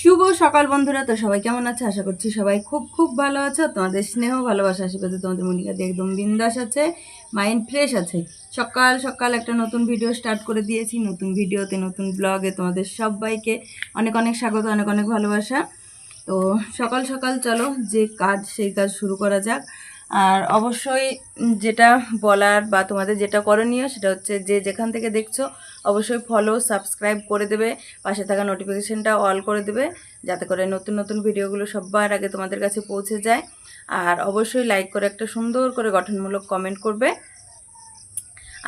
শুভ সকাল বন্ধুরা, তো সবাই কেমন আছে? আশা করছি সবাই খুব খুব ভালো আছো। তোমাদের স্নেহ, ভালোবাসা, আশীর্বাদে তোমাদের মনিকাতে একদম বিন্দাস আছে মাইন্ড ফ্রেশ আছে। সকাল সকাল একটা নতুন ভিডিও স্টার্ট করে দিয়েছি, নতুন ভিডিওতে নতুন ব্লগে তোমাদের সবাইকে অনেক অনেক স্বাগত, অনেক অনেক ভালোবাসা। তো সকাল সকাল চলো, যে কাজ সেই কাজ শুরু করা যাক। আর অবশ্যই যেটা বলার বা তোমাদের যেটা করণীয় সেটা হচ্ছে যে যেখান থেকে দেখছ অবশ্যই ফলো সাবস্ক্রাইব করে দেবে। পাশে থাকা নোটিফিকেশানটা অল করে দেবে, যাতে করে নতুন নতুন ভিডিওগুলো সবার আগে তোমাদের কাছে পৌঁছে যায়। আর অবশ্যই লাইক করে একটা সুন্দর করে গঠনমূলক কমেন্ট করবে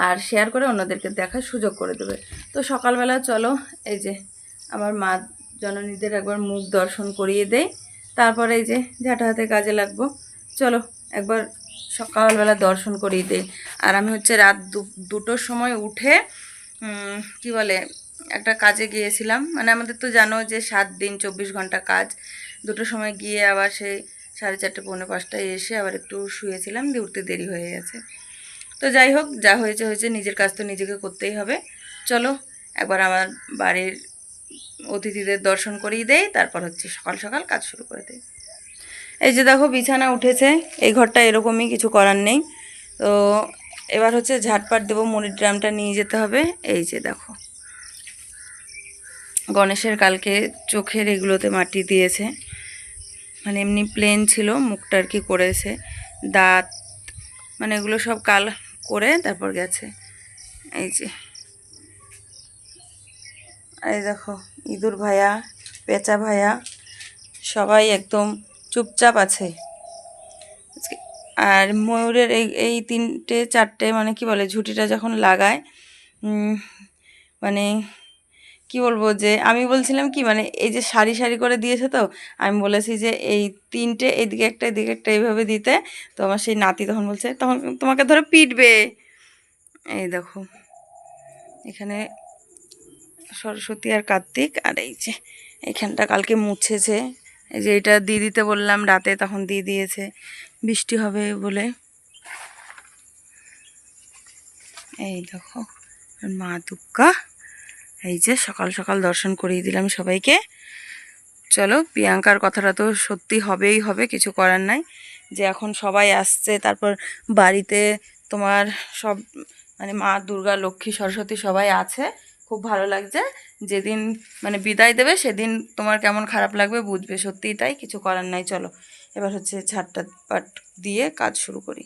আর শেয়ার করে অন্যদেরকে দেখার সুযোগ করে দেবে। তো সকালবেলা চলো, এই যে আমার মা জননীদের একবার মুখ দর্শন করিয়ে দেয় তারপরে এই যে ঝাঁটা হাতে কাজে লাগবো, চলো একবার সকালবেলা দর্শন করিয়ে দেয় আর আমি হচ্ছে রাত দুটোর সময় উঠে কি বলে, একটা কাজে গিয়েছিলাম। মানে আমাদের তো জানো যে সাত দিন চব্বিশ ঘণ্টা কাজ। দুটো সময় গিয়ে আবার সেই সাড়ে চারটে, পৌনে পাঁচটায় এসে আবার একটু শুয়েছিলাম, দিয়ে উঠতে দেরি হয়ে গেছে। তো যাই হোক, যা হয়েছে হয়েছে, নিজের কাজ তো নিজেকে করতেই হবে। চলো, একবার আমার বাড়ির অতিথিদের দর্শন করিয়ে দেই, তারপর হচ্ছে সকাল সকাল কাজ শুরু করে দেয় এই যে দেখো, বিছানা উঠেছে। এই ঘরটা এরকমই, কিছু করার নেই। তো এবার হচ্ছে ঝাটপাট দেবো, মুড়ির ড্রামটা নিয়ে যেতে হবে। এই যে দেখো। গণেশের কালকে চোখের এগুলোতে মাটি দিয়েছে। মানে এমনি প্লেন ছিল, মুখটা আর কি করেছে। দাঁত মানে এগুলো সব কাল করে তারপর গেছে। এই যে। এই দেখো, ইঁদুর ভাইয়া পেঁচা ভাইয়া সবাই একদম চুপচাপ আছে। আর ময়ূরের এই এই তিনটে, চারটে মানে কি বলে, ঝুঁটিটা যখন লাগায় মানে কি বলব যে, আমি বলছিলাম কি মানে এই যে সারি সারি করে দিয়েছে তো, আমি বলেছি যে এই তিনটে এদিকে একটা এদিকে একটা এইভাবে দিতে, তো আমার সেই নাতি তখন বলছে তখন তোমাকে ধরো পিটবে। এই দেখো, এখানে সরস্বতী আর কার্তিক, আর এই যে এখানটা কালকে মুছেছে। এই যে এটা দিয়ে দিতে বললাম, রাতে তখন দিয়ে দিয়েছে। বৃষ্টি হবে বলে। এই দেখো, মা দুর্গা, এই যে সকাল সকাল দর্শন করিয়ে দিলাম সবাইকে। চলো, প্রিয়াঙ্কার কথাটা তো সত্যি হবেই হবে, কিছু করার নাই। যে এখন সবাই আসছে, তারপর বাড়িতে তোমার সব মানে মা দুর্গা, লক্ষ্মী, সরস্বতী সবাই আছে, খুব ভালো লাগছে। যেদিন মানে বিদায় দেবে, সেদিন তোমার কেমন খারাপ লাগবে বুঝবে, সত্যিই তাই, কিছু করার নাই, চলো। এবার হচ্ছে ঝাড়টা পাট দিয়ে কাজ শুরু করি।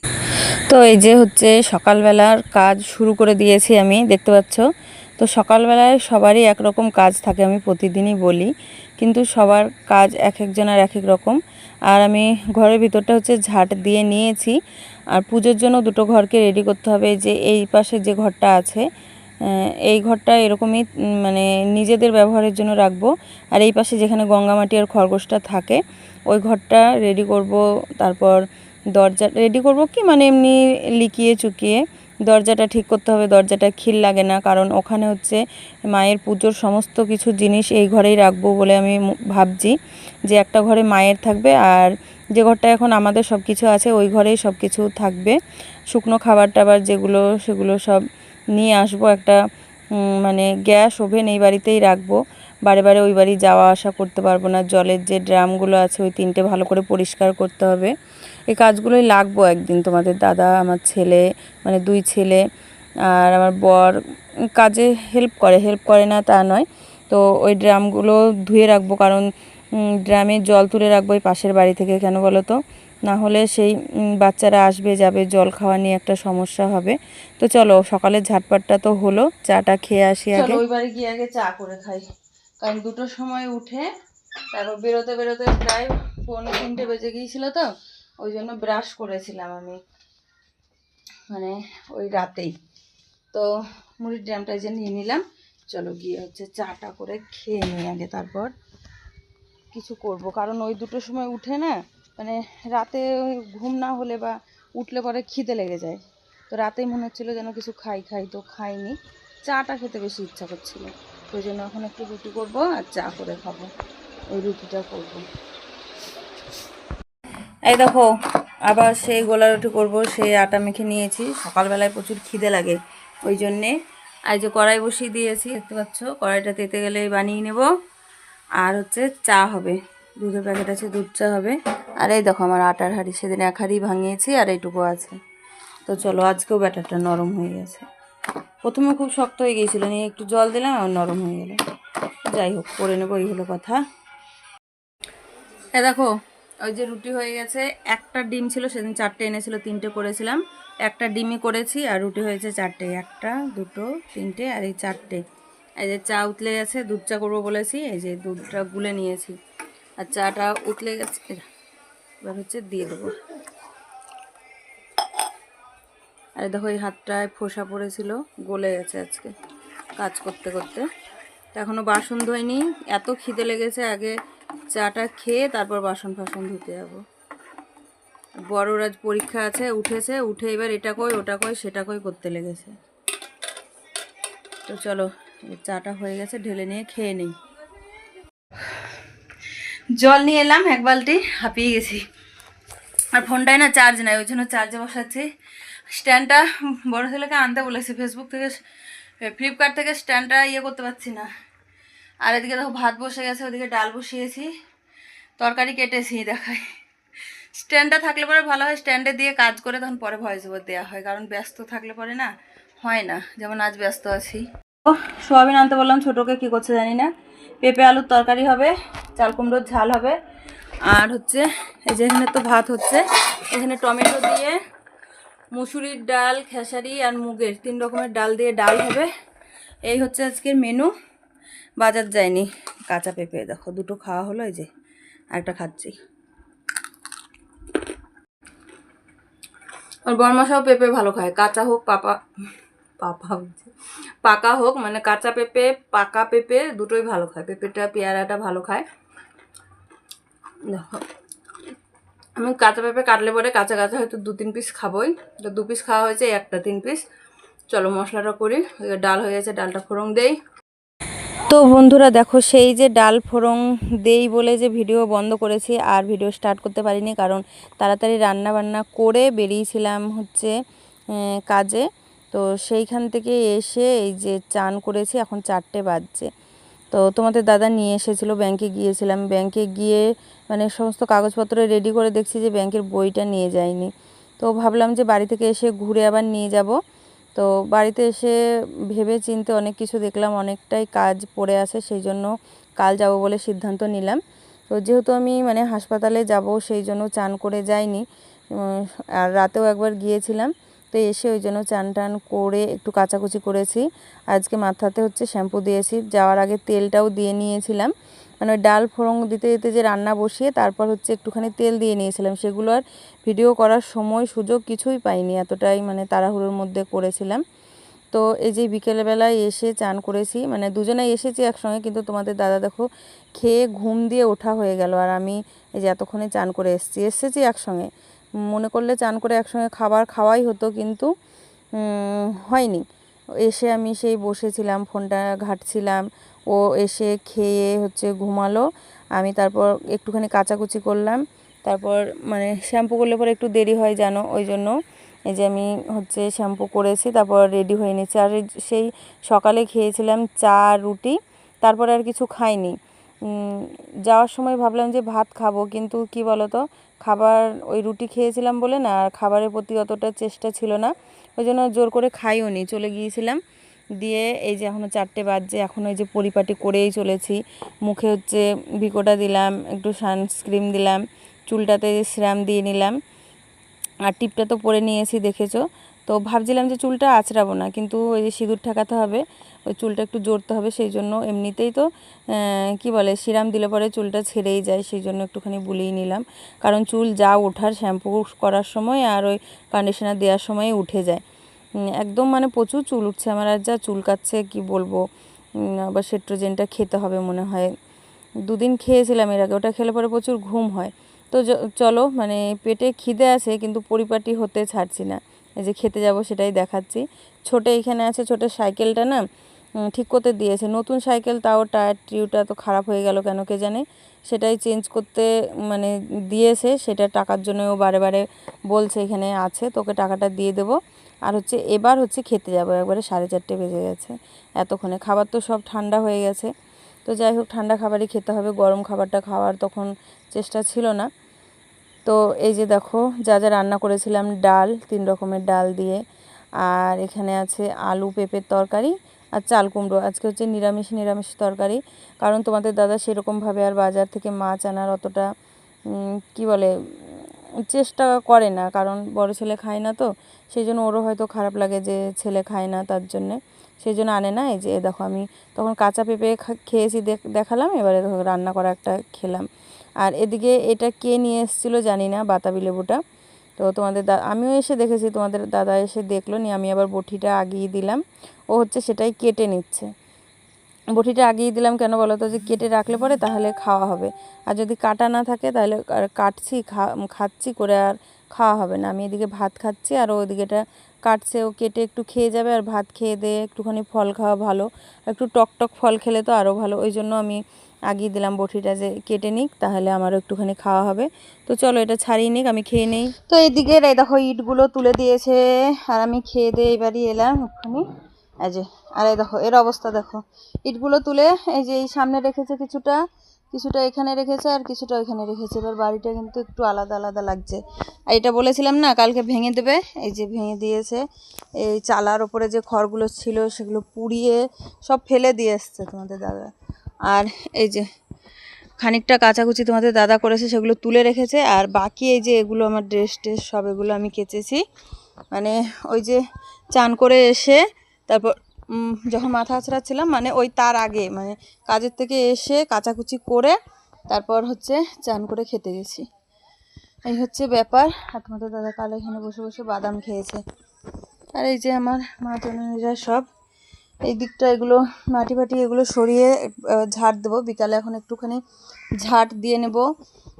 তো এই যে হচ্ছে সকালবেলার কাজ শুরু করে দিয়েছি আমি, দেখতে পাচ্ছ? তো সকালবেলায় সবারই একরকম কাজ থাকে, আমি প্রতিদিনই বলি। কিন্তু সবার কাজ এক একজনের এক এক রকম। আর আমি ঘরের ভিতরটা হচ্ছে ঝাট দিয়ে নিয়েছি। আর পুজোর জন্য দুটো ঘরকে রেডি করতে হবে। যে এই পাশে যে ঘরটা আছে এই ঘরটা এরকমই মানে নিজেদের ব্যবহারের জন্য রাখব। আর এই পাশে যেখানে গঙ্গামাটি আর খরগোশটা থাকে ওই ঘরটা রেডি করব, তারপর দরজা রেডি করব কি মানে এমনি লিকিয়ে চুকিয়ে। দরজাটা ঠিক করতে হবে, দরজাটা খিল লাগে না, কারণ ওখানে হচ্ছে মায়ের পুজোর সমস্ত কিছু জিনিস এই ঘরেই রাখব বলে আমি ভাবছি। যে একটা ঘরে মায়ের থাকবে আর যে ঘরটা এখন আমাদের সব কিছু আছে, ওই ঘরেই সব কিছু থাকবে। শুকনো খাবার টাবার যেগুলো, সেগুলো সব নিয়ে আসব, একটা মানে গ্যাস ওভেন এই বাড়িতেই রাখব। বারে বারে ওই বাড়ি যাওয়া আসা করতে পারব না। জলের যে ড্রামগুলো আছে ওই তিনটে ভালো করে পরিষ্কার করতে হবে। এই কাজগুলোই লাগবো একদিন তোমাদের দাদা আমার ছেলে মানে দুই ছেলে আর আমার বর কাজে হেল্প করে। হেল্প করে না তা নয়। তো ওই ড্রামগুলো ধুয়ে রাখব কারণ ড্রামে জল তুলে রাখব ওই পাশের বাড়ি থেকে কেন বলো তো? না হলে সেই বাচ্চারা আসবে যাবে জল খাওয়া নিয়ে একটা সমস্যা হবে। তো চলো সকালের ঝাটপাটটা তো হলো চাটা খেয়ে আসি আগে। ওই বাড়ি গিয়ে আগে চা করে খাই। কারণ দুটোর সময় উঠে তারপর বেরোতে বেরোতে প্রায় পৌনে তিনটে বেজে গিয়েছিল তো, ওই জন্য ব্রাশ করেছিলাম আমি মানে ওই রাতেই। তো মুড়ির ড্রামটা যে নিয়ে নিলাম, চলো গিয়ে হচ্ছে চাটা করে খেয়ে নিই আগে তারপর কিছু করব। কারণ ওই দুটোর সময় উঠে না মানে রাতে ঘুম না হলে বা উঠলে পরে খিদে লেগে যায়। তো রাতেই মনে হচ্ছিল যেন কিছু খাই খাই, তো খাইনি। চাটা খেতে বেশি ইচ্ছা করছিল। ওই জন্য এখন একটু রুটি করব আর চা করে খাব। ওই রুটিটা করব। এই দেখো, আবার সেই গোলা রুটি করব, সেই আটা মেখে নিয়েছি। সকালবেলায় প্রচুর খিদে লাগে ওই জন্যে। আর যে কড়াই বসিয়ে দিয়েছি, দেখতে পাচ্ছ? কড়াইটা তেতে গেলে বানিয়ে নেব। আর হচ্ছে চা হবে। দুধের প্যাকেট আছে, দুধ চা হবে। আর এই দেখো, আমার আটার হাঁড়ি সেদিন এক হাঁড়ি ভাঙিয়েছি আর এইটুকু আছে। তো চলো, আজকেও ব্যাটারটা নরম হয়ে গেছে। প্রথমে খুব শক্ত হয়ে গিয়েছিল, নিয়ে একটু জল দিলাম আর নরম হয়ে গেল। যাই হোক, করে নেব এই হলো কথা। এ দেখো, ওই যে রুটি হয়ে গেছে, একটা ডিম ছিল, সেদিন চারটে এনেছিল, তিনটে করেছিলাম। একটা ডিমই করেছি আর রুটি হয়েছে চারটে, একটা, দুটো, তিনটে আর এই চারটে। এই যে চা উতলে গেছে, দুধ চা করব বলেছি, এই যে দুধটা গুলে নিয়েছি। আর চাটা উতলে গেছে এবার হচ্ছে দিয়ে দেবো। আর দেখো, এই হাতটায় ফোসা পড়েছিল, গলে গেছে আজকে কাজ করতে করতে। এখনও বাসন ধোয়নি এত খিদে লেগেছে, আগে চাটা খেয়ে তারপর বাসন ফাসন ধুতে যাব। বড়োর আজ পরীক্ষা আছে, উঠেছে, উঠে এবার এটা কই, ওটা কই, সেটা কই করতে লেগেছে। তো চলো চাটা হয়ে গেছে, ঢেলে নিয়ে খেয়ে নেই। জল নিয়ে এলাম, এক বালতি, হাঁপিয়ে গেছি। আর ফোনটায় না চার্জ নাই, ওই জন্য চার্জে বসাচ্ছি। স্ট্যান্ডটা বড় ছেলেকে আনতে বলেছে ফেসবুক থেকে ফ্লিপকার্ট থেকে স্ট্যান্ডটা ইয়ে করতে পারছি না। আর এদিকে দেখো ভাত বসে গেছে, ওদিকে ডাল বসিয়েছি, তরকারি কেটেছি দেখাই। স্ট্যান্ডটা থাকলে পরে ভালো হয়, স্ট্যান্ডে দিয়ে কাজ করে তখন পরে ভয়েস ওভার দেওয়া হয়, কারণ ব্যস্ত থাকলে পরে না হয় না, যেমন আজ ব্যস্ত আছি। ও, সোয়াবিন আনতে বললাম, ছোটোকে কী করছে জানি না। পেঁপে আলুর তরকারি হবে, চাল কুমড়োর ঝাল হবে, আর হচ্ছে এই যে এখানে তো ভাত হচ্ছে, এখানে টমেটো দিয়ে মুসুরির ডাল, খেসারি আর মুগের তিন রকমের ডাল দিয়ে ডাল হবে। এই হচ্ছে আজকের মেনু বাজার যায়নি কাঁচা পেঁপে, দেখো, দুটো খাওয়া হলো, এই যে আরেকটা খাচ্ছি। আর বরমাসাও পেঁপে ভালো খায়। কাঁচা হোক, পাপা পাপা। পাকা হোক মানে কাঁচা পেঁপে, পাকা পেঁপে দুটোই ভালো খায়। পেঁপেটা, পেয়ারাটা ভালো খায়। দেখো। আমি কাঁচা পেঁপে কাটলে পরে কাঁচা কাঁচা হয়তো দু তিন পিস খাবোই। তো দু পিস খাওয়া হয়েছে, একটা তিন পিস চলো মশলাটা করি। ডাল হয়ে গেছে, ডালটা ফোড়ন দেই। তো বন্ধুরা দেখো, সেই যে ডাল ফোড়ং দেই বলে যে ভিডিও বন্ধ করেছি, আর ভিডিও স্টার্ট করতে পারিনি, কারণ তাড়াতাড়ি রান্না বান্না করে বেরিয়েছিলাম হচ্ছে কাজে। তো সেইখান থেকে এসে এই যে চান করেছি, এখন চারটে বাজছে। তো তোমাদের দাদা নিয়ে এসেছিল, ব্যাংকে গিয়েছিলাম। ব্যাংকে গিয়ে মানে সমস্ত কাগজপত্র রেডি করে দেখছি যে ব্যাংকের বইটা নিয়ে যায়নি। তো ভাবলাম যে বাড়ি থেকে এসে ঘুরে আবার নিয়ে যাব। তো বাড়িতে এসে ভেবে চিনতে অনেক কিছু দেখলাম, অনেকটাই কাজ পড়ে আছে, সেই জন্য কাল যাব বলে সিদ্ধান্ত নিলাম। তো যেহেতু আমি মানে হাসপাতালে যাব, সেই জন্য চান করে যাইনি। আর রাতেও একবার গিয়েছিলাম। তো এসে ওই জন্য চান টান করে একটু কাচাকুচি করেছি। আজকে মাথাতে হচ্ছে শ্যাম্পু দিয়েছি। যাওয়ার আগে তেলটাও দিয়ে নিয়েছিলাম। মানে ডাল ফোড়ন দিতে দিতে যে রান্না বসিয়ে তারপর হচ্ছে একটুখানি তেল দিয়ে নিয়েছিলাম। সেগুলো আর ভিডিও করার সময় সুযোগ কিছুই পাইনি। এতটাই মানে তাড়াহুড়োর মধ্যে করেছিলাম। তো এই যে বিকেলবেলায় এসে চান করেছি। মানে দুজনেই এসেছি একসঙ্গে, কিন্তু তোমাদের দাদা দেখো খেয়ে ঘুম দিয়ে ওঠা হয়ে গেল। আর আমি এই যে এতক্ষণে চান করে এসেছি। এসেছি একসঙ্গে। মনে করলে চান করে একসঙ্গে খাবার খাওয়াই হতো কিন্তু হয়নি। এসে আমি সেই বসেছিলাম, ফোনটা ঘাঁটছিলাম। ও এসে খেয়ে হচ্ছে ঘুমালো। আমি তারপর একটুখানি কাচাকুচি করলাম। তারপর মানে শ্যাম্পু করলে পরে একটু দেরি হয় জানো, ওই জন্য এই যে আমি হচ্ছে শ্যাম্পু করেছি, তারপর রেডি হয়ে নিচ্ছি আর সেই সকালে খেয়েছিলাম চা, রুটি, তারপরে আর কিছু খাইনি। যাওয়ার সময় ভাবলাম যে ভাত খাব, কিন্তু কি বলো তো খাবার ওই রুটি খেয়েছিলাম বলে না, আর খাবারের প্রতি অতটা চেষ্টা ছিল না। ওই জন্য জোর করে খাইও নি, চলে গিয়েছিলাম। দিয়ে এই যে এখনও চারটে বাজছে, এখন ওই যে পরিপাটি করেই চলেছি। মুখে হচ্ছে ভিকোটা দিলাম, একটু সানস্ক্রিন দিলাম, চুলটাতে সিরাম দিয়ে নিলাম। আর টিপটা তো পরে নিয়েছি, দেখেছ? তো ভাবছিলাম যে চুলটা আঁচড়াবো না, কিন্তু ওই যে সিঁদুর ঠেকাতে হবে, ওই চুলটা একটু জড়তে হবে, সেই জন্য এমনিতেই তো কি বলে, সিরাম দিলে পরে চুলটা ছেড়েই যায়, সেই জন্য একটুখানি বুলিয়ে নিলাম। কারণ চুল যা ওঠার শ্যাম্পু করার সময় আর ওই কন্ডিশনার দেওয়ার সময় উঠে যায়। একদম মানে প্রচুর চুল উঠছে আমার, আর যা চুল কাচ্ছে কি বলব আবার সেট্রোজেনটা খেতে হবে মনে হয়। দুদিন খেয়েছিলাম এর আগে, ওটা খেলে পরে প্রচুর ঘুম হয়। তো চলো মানে পেটে খিদে আছে, কিন্তু পরিপাটি হতে ছাড়ছি না। যে খেতে যাব সেটাই দেখাচ্ছি। ছোটো এইখানে আছে, ছোটো সাইকেলটা না ঠিক করতে দিয়েছে। নতুন সাইকেল, তাও টায়ার টিউটা তো খারাপ হয়ে গেল কেন কে জানে? সেটাই চেঞ্জ করতে মানে দিয়েছে, সেটা টাকার জন্য ও বারে বারে বলছে এখানে আছে, তোকে টাকাটা দিয়ে দেবো। আর হচ্ছে এবার হচ্ছে খেতে যাব, একবারে সাড়ে চারটে বেজে গেছে এতক্ষণে। খাবার তো সব ঠান্ডা হয়ে গেছে। তো যাই হোক, ঠান্ডা খাবারই খেতে হবে, গরম খাবারটা খাওয়ার তখন চেষ্টা ছিল না। তো এই যে দেখো, যা যা রান্না করেছিলাম, ডাল, তিন রকমের ডাল দিয়ে। আর এখানে আছে আলু, পেঁপের তরকারি আর চাল কুমড়ো। আজকে হচ্ছে নিরামিষ নিরামিষ তরকারি। কারণ তোমাদের দাদা সেরকমভাবে আর বাজার থেকে মাছ আনার অতটা কি বলে, চেষ্টা করে না। কারণ বড় ছেলে খায় না তো সেই জন্য ওরও হয়তো খারাপ লাগে যে ছেলে খায় না তার জন্যে। সেই জন্য আনে না। এই যে দেখো, আমি তখন কাঁচা পেঁপে খেয়েছি, দেখ- দেখালাম। এবারে রান্না করা একটা খেলাম। আর এদিকে এটা কে নিয়ে এসেছিল জানি না, বাতাবি লেবুটা। তো তোমাদের দা, আমিও এসে দেখেছি, তোমাদের দাদা এসে দেখল, নিয়ে আমি আবার বটিটা আগিয়ে দিলাম। ও হচ্ছে সেটাই কেটে নিচ্ছে। বটিটা আগিয়ে দিলাম কেন বলো তো? যে কেটে রাখলে পরে তাহলে খাওয়া হবে। আর যদি কাটা না থাকে তাহলে আর কাটছি, খা, খাচ্ছি করে আর খাওয়া হবে না। আমি এদিকে ভাত খাচ্ছি আর ও ওদিকেটা কাটছে, ও কেটে একটু খেয়ে যাবে আর ভাত খেয়ে দিয়ে একটুখানি ফল খাওয়া ভালো। একটু টক টক ফল খেলে তো আরও ভালো। ওই জন্য আমি আগিয়ে দিলাম বটিটা যে কেটে নিক, তাহলে আমারও একটুখানি খাওয়া হবে। তো চলো এটা ছাড়িয়ে নিক, আমি খেয়ে নেই। তো এদিকে এই দেখো ইটগুলো তুলে দিয়েছে, আর আমি খেয়ে দিয়ে এবারই এলাম ওখানে এই যে, আর এই দেখো, এর অবস্থা দেখো। ইটগুলো তুলে এই যে এই সামনে রেখেছে কিছুটা কিছুটা এখানে রেখেছে আর কিছুটা ওইখানে রেখেছে। এবার বাড়িটা কিন্তু একটু আলাদা আলাদা লাগছে। আর এটা বলেছিলাম না, কালকে ভেঙে দেবে, এই যে ভেঙে দিয়েছে। এই চালার ওপরে যে খড়গুলো ছিল, সেগুলো পুড়িয়ে সব ফেলে দিয়ে এসছে তোমাদের দাদা। আর এই যে খানিকটা কাচাকুচি তোমাদের দাদা করেছে, সেগুলো তুলে রেখেছে। আর বাকি এই যে এগুলো আমার ড্রেস ট্রেস সব এগুলো আমি কেচেছি। মানে ওই যে চান করে এসে তারপর যখন মাথা আছড়াচ্ছিলাম মানে ওই তার আগে মানে কাজের থেকে এসে কাচাকুচি করে তারপর হচ্ছে চান করে খেতে গেছি। এই হচ্ছে ব্যাপার। আর তোমাদের দাদা কাল এখানে বসে বসে বাদাম খেয়েছে। আর এই যে আমার মা জননীরা সব এই দিকটা এগুলো মাটি ফাটি এগুলো সরিয়ে ঝাড় দেবো। বিকালে এখন একটুখানি ঝাড় দিয়ে নেব।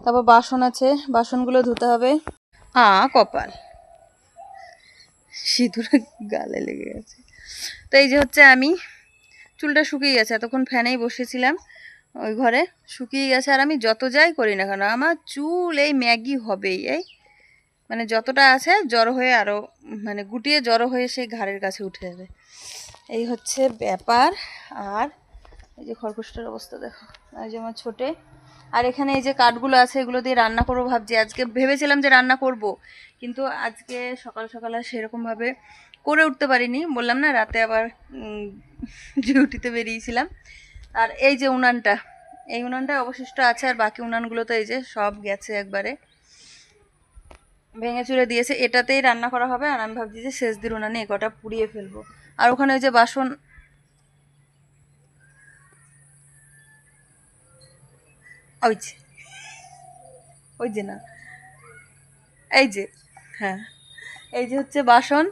তারপর বাসন আছে, বাসনগুলো ধুতে হবে। আ, কপাল। সিঁদুর গালে লেগে গেছে। তো এই যে হচ্ছে আমি, চুলটা শুকিয়ে গেছে। এতক্ষণ ফ্যানেই বসেছিলাম ওই ঘরে। শুকিয়ে গেছে আর আমি যত যাই করি না কেন, আমার চুল এই ম্যাগি হবেই। এই মানে যতটা আছে, জড়ো হয়ে আরও মানে গুটিয়ে জড়ো হয়ে সেই ঘাড়ের কাছে উঠে যাবে। এই হচ্ছে ব্যাপার। আর এই যে খরগোশটার অবস্থা দেখো, এই যে আমার ছোটে। আর এখানে এই যে কাঠগুলো আছে, এগুলো দিয়ে রান্না করব ভাবছি। আজকে ভেবেছিলাম যে রান্না করব, কিন্তু আজকে সকাল সকাল আর সেরকমভাবে করে উঠতে পারিনি। বললাম না, রাতে আবার ডিউটিতে বেরিয়েছিলাম। আর এই যে উনানটা, এই উনানটা অবশিষ্ট আছে, আর বাকি উনানগুলো তো এই যে সব গেছে একবারে। ভেঙে চুরে দিয়েছে। এটাতেই রান্না করা হবে, আর আমি ভাবছি যে শেষ দিন উনানে এ কটা পুড়িয়ে ফেলব। আর ওখানে ওই যে বাসন ওই যে ওই যে না, এই যে হ্যাঁ এই যে হচ্ছে বাসন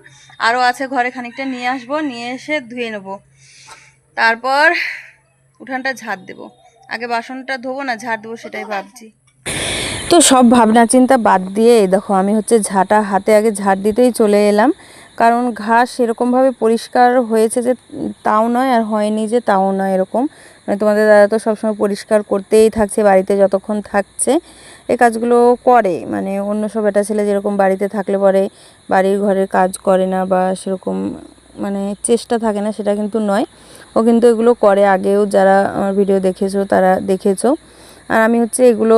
আরও আছে ঘরে খানিকটা, নিয়ে আসব, নিয়ে এসে ধুয়ে নেব। তারপর উঠানটা ঝাড় দেবো। আগে বাসনটা ধোবো না ঝাড় দেবো সেটাই ভাবছি। তো সব ভাবনা চিন্তা বাদ দিয়ে দেখো, আমি হচ্ছে ঝাঁটা হাতে আগে ঝাড় দিতেই চলে এলাম। কারণ ঘাস সেরকমভাবে পরিষ্কার হয়েছে যে তাও নয় আর হয়নি যে তাও নয় এরকম। মানে তোমাদের দাদা তো সবসময় পরিষ্কার করতেই থাকছে, বাড়িতে যতক্ষণ থাকছে এই কাজগুলো করে। মানে অন্য সব এটা ছেলে যেরকম বাড়িতে থাকলে পরে বাড়ির ঘরের কাজ করে না বা সেরকম মানে চেষ্টা থাকে না, সেটা কিন্তু নয়। ও কিন্তু এগুলো করে। আগেও যারা আমার ভিডিও দেখেছ, তারা দেখেছ। আর আমি হচ্ছে এগুলো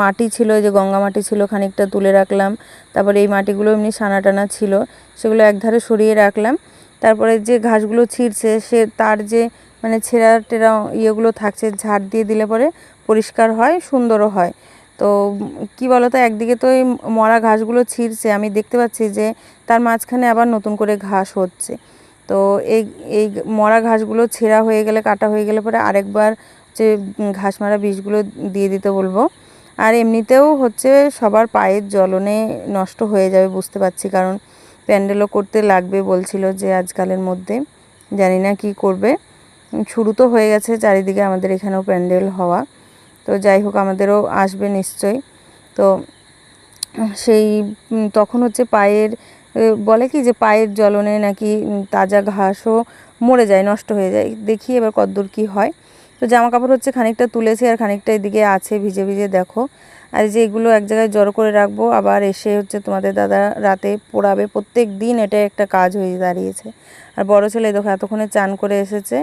মাটি ছিল যে গঙ্গা মাটি ছিল, খানিকটা তুলে রাখলাম। তারপরে এই মাটিগুলো এমনি সানা টানা ছিল, সেগুলো একধারে সরিয়ে রাখলাম। তারপরে যে ঘাসগুলো ছিঁড়ছে, সে তার যে মানে ছেঁড়া টেরা ইয়েগুলো থাকছে, ঝাড় দিয়ে দিলে পরে পরিষ্কার হয়, সুন্দরও হয়। তো কি বলতো, একদিকে তো এই মরা ঘাসগুলো ছিঁড়ছে, আমি দেখতে পাচ্ছি যে তার মাঝখানে আবার নতুন করে ঘাস হচ্ছে। তো এই এই মরা ঘাসগুলো ছেঁড়া হয়ে গেলে, কাটা হয়ে গেলে পরে আরেকবার যে ঘাস মারা বীজগুলো দিয়ে দিতে বলব। আর এমনিতেও হচ্ছে সবার পায়ের জ্বলনে নষ্ট হয়ে যাবে, বুঝতে পারছি। কারণ প্যান্ডেলও করতে লাগবে বলছিল যে আজকালের মধ্যে, জানি না কি করবে। শুরু তো হয়ে গেছে, চারিদিকে আমাদের এখানেও প্যান্ডেল হওয়া। তো যাই হোক, আমাদেরও আসবে নিশ্চয়ই। তো সেই তখন হচ্ছে পায়ের বলে কি যে পায়ের জ্বলনে নাকি তাজা ঘাসও মরে যায়, নষ্ট হয়ে যায়। দেখি এবার কতদূর কী হয়। তো জামা কাপড় হচ্ছে খানিকটা তুলেছি আর খানিকটা এদিকে আছে, ভিজে ভিজে দেখো। আর যে এগুলো এক জায়গায় জড়ো করে রাখব, আবার এসে হচ্ছে তোমাদের দাদা রাতে পোড়াবে। প্রত্যেক দিন এটা একটা কাজ হয়ে দাঁড়িয়েছে। আর বড় ছেলে দেখো এতক্ষণে চান করে এসেছে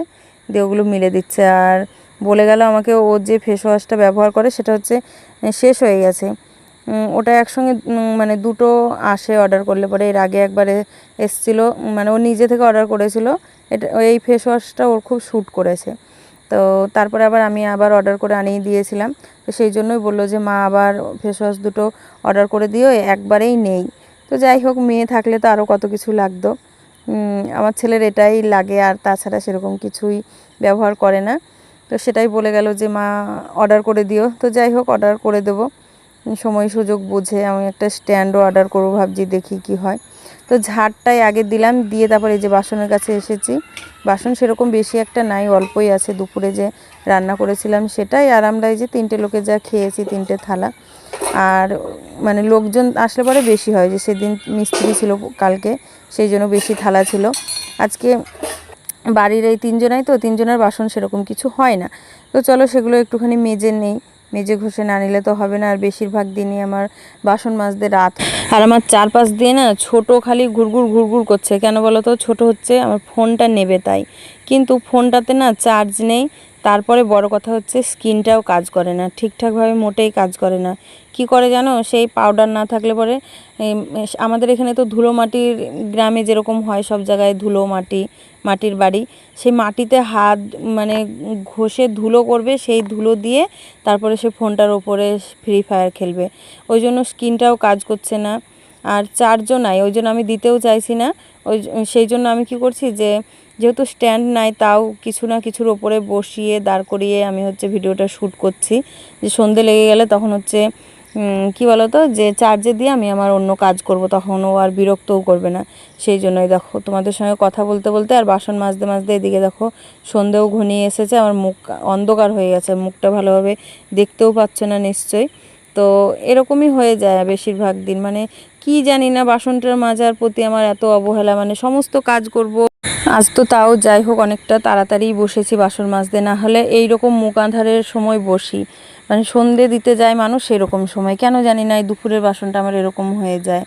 দিয়ে ওগুলো মিলে দিচ্ছে। আর বলে গেল আমাকে ও যে ফেস ওয়াশটা ব্যবহার করে সেটা হচ্ছে শেষ হয়ে গেছে। ওটা একসঙ্গে মানে দুটো আসে অর্ডার করলে পরে। এর আগে একবার এসছিল মানে ও নিজে থেকে অর্ডার করেছিল। এটা, এই ফেস ওয়াশটা ওর খুব শ্যুট করেছে। তো তারপরে আবার আমি আবার অর্ডার করে আনিয়ে দিয়েছিলাম। তো সেই জন্যই বলল যে, মা, আবার ফেস ওয়াশ দুটো অর্ডার করে দিও একবারেই নেই। তো যাই হোক, মেয়ে থাকলে তো আরও কত কিছু লাগতো। আমার ছেলের এটাই লাগে, আর তাছাড়া সেরকম কিছুই ব্যবহার করে না। তো সেটাই বলে গেল যে, মা অর্ডার করে দিও। তো যাই হোক অর্ডার করে দেবো। সময় সুযোগ বুঝে আমি একটা স্ট্যান্ডও অর্ডার করব, ভাবছি দেখি কি হয়। তো ঝাড়টাই আগে দিলাম, দিয়ে তারপরে এই যে বাসনের কাছে এসেছি। বাসন সেরকম বেশি একটা নাই, অল্পই আছে। দুপুরে যে রান্না করেছিলাম সেটাই, আর আমরা এই যে তিনটে লোকে যা খেয়েছি তিনটে থালা। আর মানে লোকজন আসলে পরে বেশি হয়, যে সেদিন মিস্ত্রি ছিল কালকে, সেই জন্য বেশি থালা ছিল। আজকে বাড়ির এই তিনজনাই তো, তিনজনের বাসন সেরকম কিছু হয় না। তো চলো সেগুলো একটুখানি মেজে নেই। মেজে ঘষে না নিলে তো হবে না। আর বেশিরভাগ দিনই আমার বাসন মাজতে রাত আর আমার চারপাশ দিয়ে না ছোটো খালি ঘুরঘুর ঘুরঘুর করছে। কেন বলো তো? ছোট হচ্ছে, আমার ফোনটা নেবে তাই। কিন্তু ফোনটাতে না চার্জ নেই। তারপরে বড় কথা হচ্ছে স্কিনটাও কাজ করে না, ঠিকঠাকভাবে মোটেই কাজ করে না। কি করে জানো? সেই পাউডার না থাকলে পরে আমাদের এখানে তো ধুলো মাটির গ্রামে যেরকম হয় সব জায়গায় ধুলো মাটি, মাটির বাড়ি, সেই মাটিতে হাত মানে ঘষে ধুলো করবে, সেই ধুলো দিয়ে তারপরে সে ফোনটার ওপরে ফ্রি ফায়ার খেলবে। ওই জন্য স্কিনটাও কাজ করছে না। আর চার্জও নাই, ওই জন্য আমি দিতেও চাইছি না। ওই, সেই জন্য আমি কি করছি যে যেহেতু স্ট্যান্ড নাই, তাও কিছু না কিছুর ওপরে বসিয়ে দাঁড় করিয়ে আমি হচ্ছে ভিডিওটা শ্যুট করছি। যে সন্ধে লেগে গেলে তখন হচ্ছে কি বলতো? যে চার্জে দিয়ে আমি আমার অন্য কাজ করব, তখন ও আর বিরক্তও করবে না। সেই জন্যই দেখো, তোমাদের সঙ্গে কথা বলতে বলতে আর বাসন মাজতে মাজতে এদিকে দেখো, সন্ধেও ঘনিয়ে এসেছে, আমার মুখ অন্ধকার হয়ে গেছে, মুখটা ভালোভাবে দেখতেও পাচ্ছ না নিশ্চয়ই। তো এরকমই হয়ে যায় বেশিরভাগ দিন। মানে কি জানি না বাসনটার মাজার প্রতি আমার এত অবহেলা মানে সমস্ত কাজ করব। আজ তো তাও যাই হোক অনেকটা তাড়াতাড়ি বসেছি বাসন মাজতে না হলে এই রকম মুখ আঁধারের সময় বসি। মানে সন্ধে দিতে যায় মানুষ সেরকম সময়। কেন জানি না, এই দুপুরের বাসনটা আমার এরকম হয়ে যায়।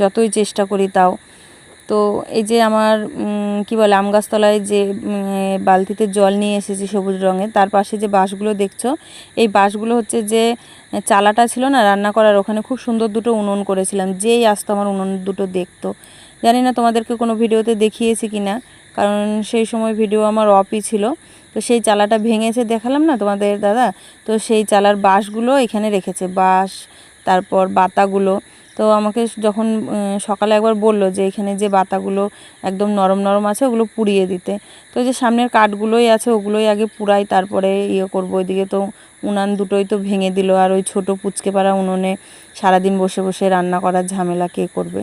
যতই চেষ্টা করি তাও। তো এই যে আমার কি বলে, আম গাছতলায় যে বালতিতে জল নিয়ে এসেছি সবুজ রঙের তার পাশে যে বাঁশগুলো দেখছ, এই বাঁশগুলো হচ্ছে যে চালাটা ছিল না, রান্না করার, ওখানে খুব সুন্দর দুটো উনুন করেছিলাম। যেই আসতো আমার উনুন দুটো দেখতো। জানি না তোমাদেরকে কোনো ভিডিওতে দেখিয়েছি কি না কারণ সেই সময় ভিডিও আমার অফই ছিল। তো সেই চালাটা ভেঙেছে, দেখালাম না তোমাদের দাদা? তো সেই চালার বাঁশগুলো এখানে রেখেছে, বাঁশ, তারপর বাতাগুলো। তো আমাকে যখন সকালে একবার বলল যে এখানে যে বাতাগুলো একদম নরম নরম আছে, ওগুলো পুড়িয়ে দিতে। তো যে সামনের কাঠগুলোই আছে, ওগুলোই আগে পুরাই তারপরে ইয়ে করব। ওইদিকে তো উনান দুটোই তো ভেঙে দিল, আর ওই ছোটো পুচকে পাড়া উনুনে সারাদিন বসে বসে রান্না করার ঝামেলা কে করবে?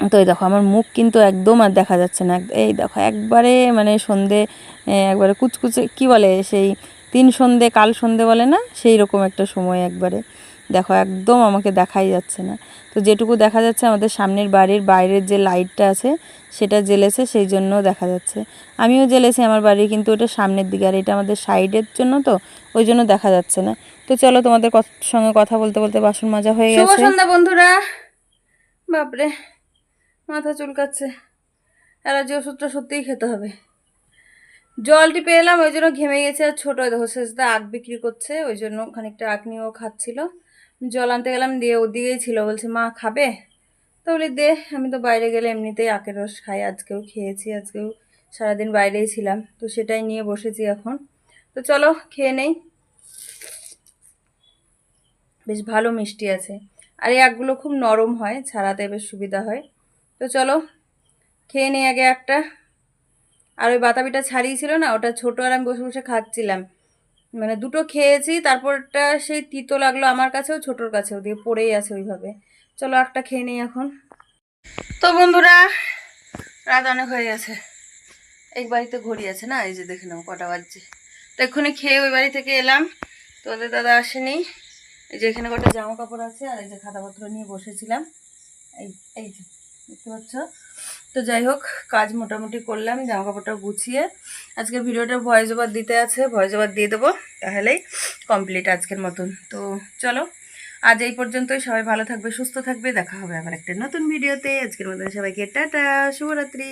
তো এই দেখো আমার মুখ কিন্তু একদম আর দেখা যাচ্ছে না। এই দেখো একবারে মানে সন্ধে একবারে কুচকুচে কি বলে সেই তিন সন্ধে কাল সন্ধে বলে না? সেই রকম একটা সময় একবারে। দেখো একদম আমাকে দেখাই যাচ্ছে না। তো যেটুকু দেখা যাচ্ছে আমাদের সামনের বাড়ির বাইরের যে লাইটটা আছে সেটা জ্বেলেছে সেই জন্য দেখা যাচ্ছে। আমিও জ্বেলেছি আমার বাড়ি কিন্তু ওটা সামনের দিকে আর এটা আমাদের সাইডের জন্য তো ওই জন্য দেখা যাচ্ছে না। তো চলো তোমাদের সঙ্গে কথা বলতে বলতে বাসন মাজা হয়ে গেছে। সন্ধ্যা বন্ধুরা। বাপরে। মাথা চুলকাচ্ছে। অ্যালার্জি ওষুধটা সত্যিই খেতে হবে। জলটি পেলাম ওই জন্য ঘেমে গেছে। আর ছোটো দেখো সেজদা আখ বিক্রি করছে, ওই জন্য খানিকটা আখ নিয়েও খাচ্ছিল। জল আনতে গেলাম, দিয়ে ওদিকেই ছিল। বলছে, মা, খাবে? তো বলি, দে, আমি তো বাইরে গেলে এমনিতেই আখের রস খাই। আজকেও খেয়েছি, আজকেও সারাদিন বাইরেই ছিলাম। তো সেটাই নিয়ে বসেছি এখন। তো চলো, খেয়ে নেই। বেশ ভালো মিষ্টি আছে। আর এই আখগুলো খুব নরম হয়, ছাড়াতে বেশ সুবিধা হয়। তো চলো, খেয়ে নেই আগে একটা। আর ওই বাতাবিটা ছাড়িয়েছিল না, ওটা ছোটো আর আমি বসে বসে খাচ্ছিলাম। মানে দুটো খেয়েছি, তারপরটা সেই তিতো লাগল আমার কাছেও, ছোটোর কাছেও, দিয়ে পড়েই আছে ওইভাবে। চলো একটা খেয়ে নিই এখন। তো বন্ধুরা, রাত অনেক হয়ে গেছে। এক বাড়িতে ঘড়ি আছে না, এই যে দেখে নাও কটা বাজছে। তো এক্ষুনি খেয়ে ওই বাড়ি থেকে এলাম। তো ওদের দাদা আসেনি। এই যে এখানে কটা জামা কাপড় আছে, আর এই যে খাতাপত্র নিয়ে বসেছিলাম। এই এই যে। দেখতে পাচ্ছ? তো যাই হোক, কাজ মোটামুটি করলাম জামা কাপড়টা গুছিয়ে। আজকের ভিডিওটা ভয়েস ওভার দিতে আছে, ভয়েস ওভার দিয়ে দেবো, তাহলেই কমপ্লিট আজকের মতন। তো চলো, আজ এই পর্যন্তই, সবাই ভালো থাকবে, সুস্থ থাকবে, দেখা হবে আবার একটা নতুন ভিডিওতে। আজকের মতন সবাইকে টাটা, শুভরাত্রি।